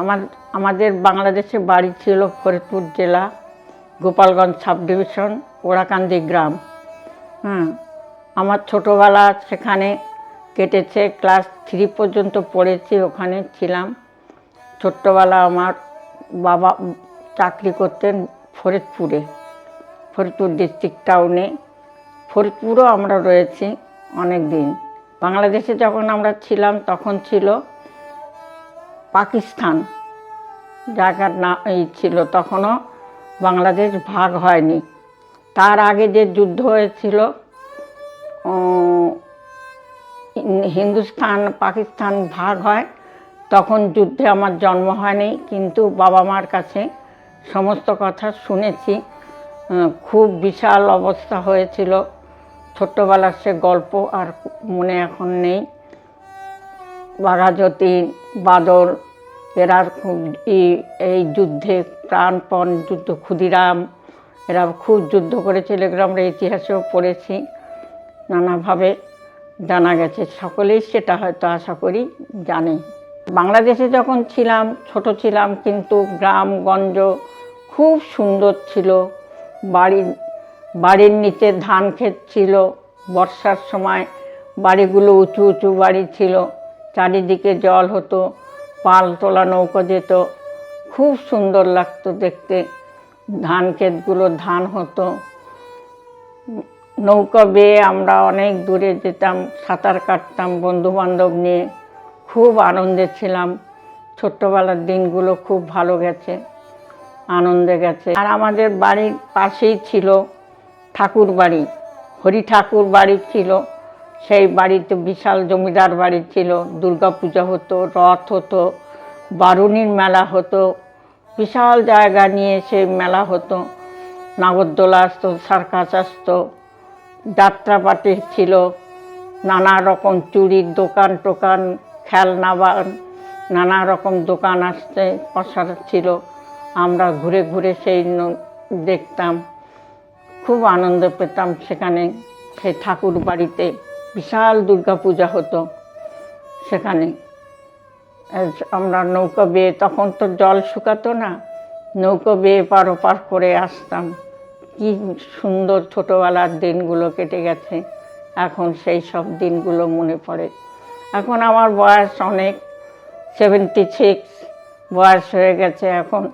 আমার, আমাদের বাংলাদেশে বাড়ি ছিল ফরিদপুর জেলা, গোপালগঞ্জ সাব ডিভিশন ওড়াকান্দি গ্রাম। হ্যাঁ আমার ছোটোবেলা সেখানে কেটেছে, ক্লাস থ্রি পর্যন্ত পড়েছি, ওখানে ছিলাম। ছোট্টবেলা আমার বাবা চাকরি করতেন ফরিদপুরে, ফরিদপুর ডিস্ট্রিক্ট টাউনে ফরিদপুরও আমরা রয়েছি অনেক দিন বাংলাদেশে যখন আমরা ছিলাম, তখন ছিল পাকিস্তান। জায়গার না এই ছিল তখনও। বাংলাদেশ ভাগ হয়নি। তার আগে যে যুদ্ধ হয়েছিল হিন্দুস্তান, পাকিস্তান ভাগ হয়, তখন যুদ্ধে আমার জন্ম হয়নি। কিন্তু বাবা মার কাছে সমস্ত কথা শুনেছি। খুব বিশাল অবস্থা হয়েছিল। ছোট্টবেলার সে গল্প আর মনে এখন নেই। বাঘাযতীন বাদল, এরা খুব ই- এই যুদ্ধে প্রাণপণ যুদ্ধ, ক্ষুদিরাম, এরা খুব যুদ্ধ করেছিল এগুলো আমরা ইতিহাসেও পড়েছি, নানাভাবে জানা গেছে। সকলেই সেটা হয়তো আশা করি জানে। বাংলাদেশে যখন ছিলাম, ছোট ছিলাম, কিন্তু গ্রামগঞ্জ খুব সুন্দর ছিল। বাড়ির বাড়ির নিচে ধান ক্ষেত ছিল। বর্ষার সময় বাড়িগুলো উঁচু উঁচু বাড়ি ছিল। চারিদিকে জল হতো, পাল তোলা নৌকো যেত, খুব সুন্দর লাগতো দেখতে। ধান ক্ষেতগুলো ধান হতো। নৌকা বেয়ে আমরা অনেক দূরে যেতাম, সাঁতার কাটতাম বন্ধু বান্ধব নিয়ে। খুব আনন্দে ছিলাম। ছোট্টবেলার দিনগুলো খুব ভালো গেছে, আনন্দে গেছে। আর আমাদের বাড়ির পাশেই ছিল ঠাকুর বাড়ি হরি ঠাকুর বাড়ি ছিল। সেই বাড়িতে বিশাল জমিদার বাড়ি ছিল দুর্গা পূজা হতো, রথ হতো, বারুণীর মেলা হতো, বিশাল জায়গা নিয়ে সেই মেলা হতো। নাগরদোলা আসতো, সার্কাস আসতো যাত্রাপাটি ছিল, নানা রকম চুড়ির দোকান টোকান, খেলনা বা নানা রকম দোকান আসতে পসার ছিল। আমরা ঘুরে ঘুরে সেই দেখতাম, খুব আনন্দ পেতাম সেখানে সেই ঠাকুর বাড়িতে। বিশাল দুর্গা পূজা হতো সেখানে। আমরা নৌকা বেয়ে, তখন তো জল শুকাতো না, নৌকা বেয়ে পার ওপার করে আসতাম। কি সুন্দর ছোটোবেলার দিনগুলো কেটে গেছে, এখন সেই সব দিনগুলো মনে পড়ে। এখন আমার বয়স অনেক সেভেন্টি সিক্স বয়স হয়ে গেছে এখন।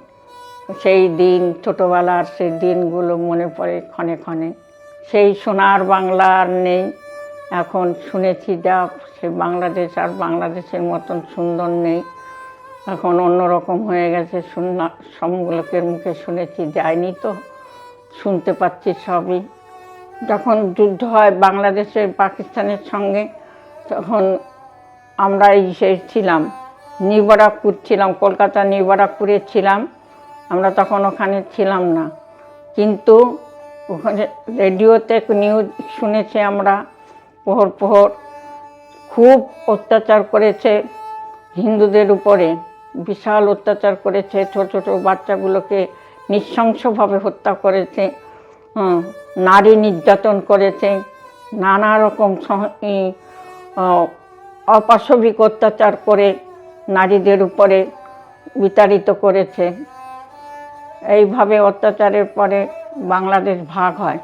সেই দিন, ছোটোবেলার সেই দিনগুলো মনে পড়ে ক্ষণে ক্ষণে। সেই সোনার বাংলা আর নেই এখন শুনেছি যা, সে বাংলাদেশ আর বাংলাদেশের মতন সুন্দর নেই। এখন অন্যরকম হয়ে গেছে শুননা সমলোকের মুখে শুনেছি, যায়নি তো, শুনতে পাচ্ছি সবই। যখন যুদ্ধ হয় বাংলাদেশের পাকিস্তানের সঙ্গে, তখন আমরা এই সে ছিলাম নিবারাকপুর ছিলাম, কলকাতা নিবারাকপুরে ছিলাম, আমরা তখন ওখানে ছিলাম না। কিন্তু ওখানে রেডিওতে নিউজ শুনেছি আমরা প্রহর প্রহর খুব অত্যাচার করেছে হিন্দুদের উপরে, বিশাল অত্যাচার করেছে, ছোট ছোট বাচ্চাগুলোকে নৃশংসভাবে হত্যা করেছে নারী নির্যাতন করেছে, নানা রকম অপাশবিক অত্যাচার করে নারীদের উপরে বিতাড়িত করেছে। এইভাবে অত্যাচারের পরে বাংলাদেশ ভাগ হয়।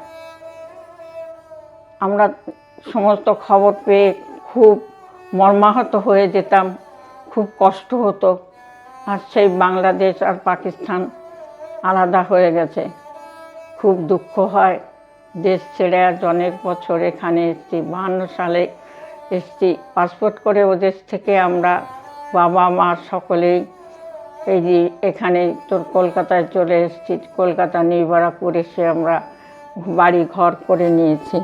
আমরা সমস্ত খবর পেয়ে খুব মর্মাহত হয়ে যেতাম, খুব কষ্ট হতো। আর সেই বাংলাদেশ আর পাকিস্তান আলাদা হয়ে গেছে। খুব দুঃখ হয়, দেশ ছেড়ে আজ অনেক বছর এখানে এসেছি, বাহান্ন সালে এসছি। পাসপোর্ট করে ওদেশ থেকে আমরা বাবা, মা সকলেই এই যে এখানে তোর কলকাতায় চলে এসেছি, কলকাতা নির্বারাপুর এসে আমরা বাড়ি ঘর করে নিয়েছি।